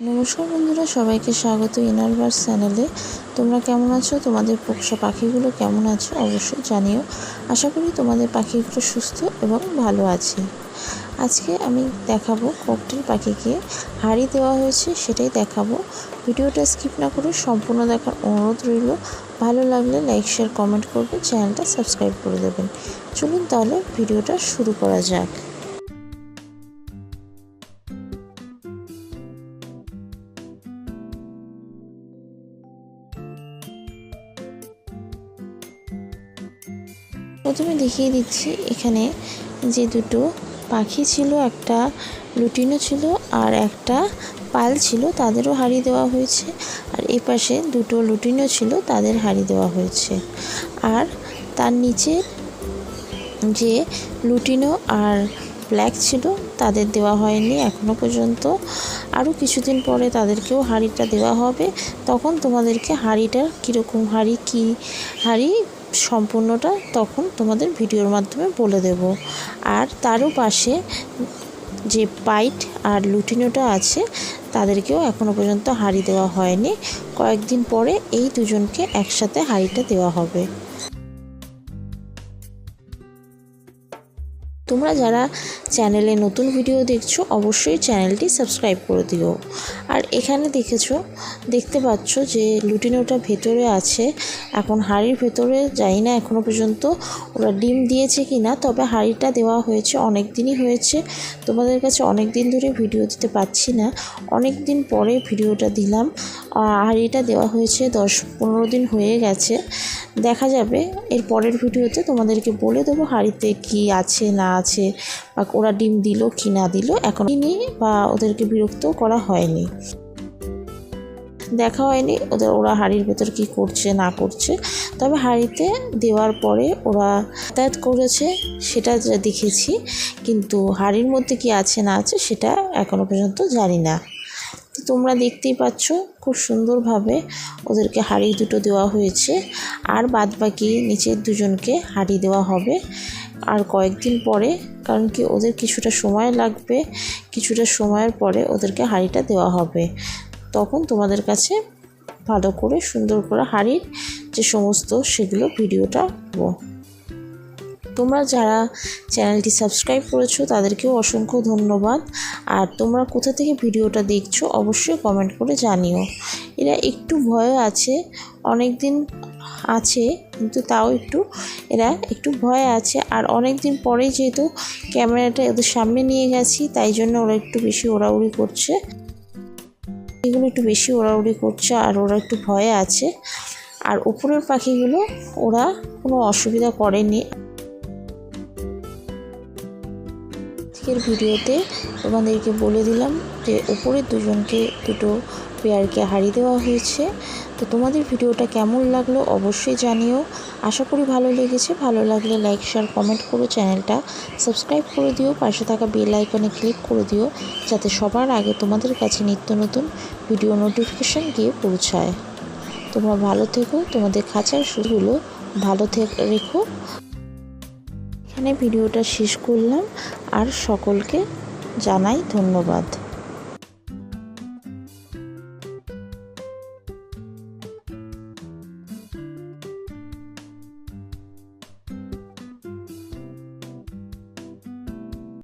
নমস্কার বন্ধুরা, সবাইকে স্বাগত ইনারভার্স চ্যানেলে। তোমরা কেমন আছো? তোমাদের পোষা পাখিগুলো কেমন আছে অবশ্যই জানিও। আশা করি তোমাদের পাখিগুলো সুস্থ এবং ভালো আছে। আজকে আমি দেখাবো ককটেল পাখিকে হাঁড়ি দেওয়া হয়েছে, সেটাই দেখাবো। ভিডিওটা স্কিপ না করে সম্পূর্ণ দেখার অনুরোধ রইল। ভালো লাগলে লাইক, শেয়ার, কমেন্ট করবে, চ্যানেলটা সাবস্ক্রাইব করে দেবেন। চলুন তাহলে ভিডিওটা শুরু করা যাক। প্রথমে দেখিয়ে দিচ্ছি এখানে যে দুটো পাখি ছিল, একটা লুটিনো ছিল আর একটা পাল ছিল, তাদেরও হাড়ি দেওয়া হয়েছে। আর এ পাশে দুটো লুটিনো ছিল, তাদের হাড়ি দেওয়া হয়েছে। আর তার নিচে যে লুটিনো আর ব্ল্যাক ছিল, তাদের দেওয়া হয়নি এখনও পর্যন্ত। আরও কিছুদিন পরে তাদেরকেও হাঁড়িটা দেওয়া হবে। তখন তোমাদেরকে হাঁড়িটার কীরকম হাঁড়ি, কী হাঁড়ি সম্পূর্ণটা তখন তোমাদের ভিডিওর মাধ্যমে বলে দেব। আর তারও পাশে যে পাইট আর লুটিনোটা আছে, তাদেরকেও এখনও পর্যন্ত হাঁড়ি দেওয়া হয়নি। কয়েকদিন পরে এই দুজনকে একসাথে হাঁড়িটা দেওয়া হবে। তোমরা যারা চ্যানেলে নতুন ভিডিও দেখছ, অবশ্যই চ্যানেলটি সাবস্ক্রাইব করে দিও। আর এখানে দেখেছ, দেখতে পাচ্ছ যে লুটিনোটা ভেতরে আছে। এখন হাঁড়ির ভেতরে যাই না এখনও পর্যন্ত ওরা ডিম দিয়েছে কি না তবে হাঁড়িটা দেওয়া হয়েছে, অনেক দিনই হয়েছে। তোমাদের কাছে অনেক দিন ধরে ভিডিও দিতে পারছি না। অনেক দিন পরে ভিডিওটা দিলাম। হাঁড়িটা দেওয়া হয়েছে, দশ পনেরো দিন হয়ে গেছে। দেখা যাবে, এর পরের ভিডিওতে তোমাদেরকে বলে দেবো হাঁড়িতে কি আছে না আছে বা ওরা ডিম দিল কি না দিল, এখন বা ওদেরকে বিরক্ত করা হয়নি। দেখা হয়নি ওদের ওরা হাড়ির ভেতর কি করছে, না করছে। তবে হাড়িতে দেওয়ার পরে ওরা যাতায়াত করেছে, সেটা দেখেছি। কিন্তু হাড়ির মধ্যে কি আছে, না আছে, সেটা এখনও পর্যন্ত জানি না। তো তোমরা দেখতেই পাচ্ছ, খুব সুন্দরভাবে ওদেরকে হাড়ি দুটো দেওয়া হয়েছে। আর বাদ বাকি নিচের দুজনকে হাড়ি দেওয়া হবে। আর কয়েকদিন পরে, কারণ কি ওদের কিছুটা সময় লাগবে, কিছুটা সময়ের পরে ওদেরকে হাঁড়িটা দেওয়া হবে। তখন তোমাদের কাছে ভালো করে সুন্দর করে হাঁড়ির যে সমস্ত সেগুলো ভিডিওটা দেবো তোমরা যারা চ্যানেলটি সাবস্ক্রাইব করেছ, তাদেরকেও অসংখ্য ধন্যবাদ। আর তোমরা কোথা থেকে ভিডিওটা দেখছ, অবশ্যই কমেন্ট করে জানিও। এরা একটু ভয় আছে অনেক দিন আছে, কিন্তু তাও একটু, এরা একটু ভয় আছে। আর অনেক দিন পরেই যেহেতু ক্যামেরাটা ওদের সামনে নিয়ে গেছি, তাই জন্য ওরা একটু বেশি ওড়াউড়ি করছে। এগুলো একটু বেশি ওড়াউড়ি করছে, আর ওরা একটু ভয়ে আছে। আর উপরের পাখিগুলো, ওরা কোনো অসুবিধা করেনি। আজকের ভিডিওতে তোমাদেরকে বলে দিলাম যে উপরের দুজনকে দুটো পেয়ারকে হারিয়ে দেওয়া হয়েছে। তো তোমাদের ভিডিওটা কেমন লাগল অবশ্যই জানিও। আশা করি ভালো লেগেছে। ভালো লাগলে লাইক শেয়ার কমেন্ট করো। চ্যানেলটা সাবস্ক্রাইব করে দিও। পাশে থাকা বেল আইকনে ক্লিক করে দিও। যাতে সবার আগে তোমাদের কাছে নিত্য নতুন ভিডিও নোটিফিকেশান গিয়ে পৌঁছায়। তোমরা ভালো থেকো। তোমাদের খাঁচার শুরুগুলো ভালো থেকে, রেখো। এখানে ভিডিওটা শেষ করলাম। আর সকলকে জানাই ধন্যবাদ।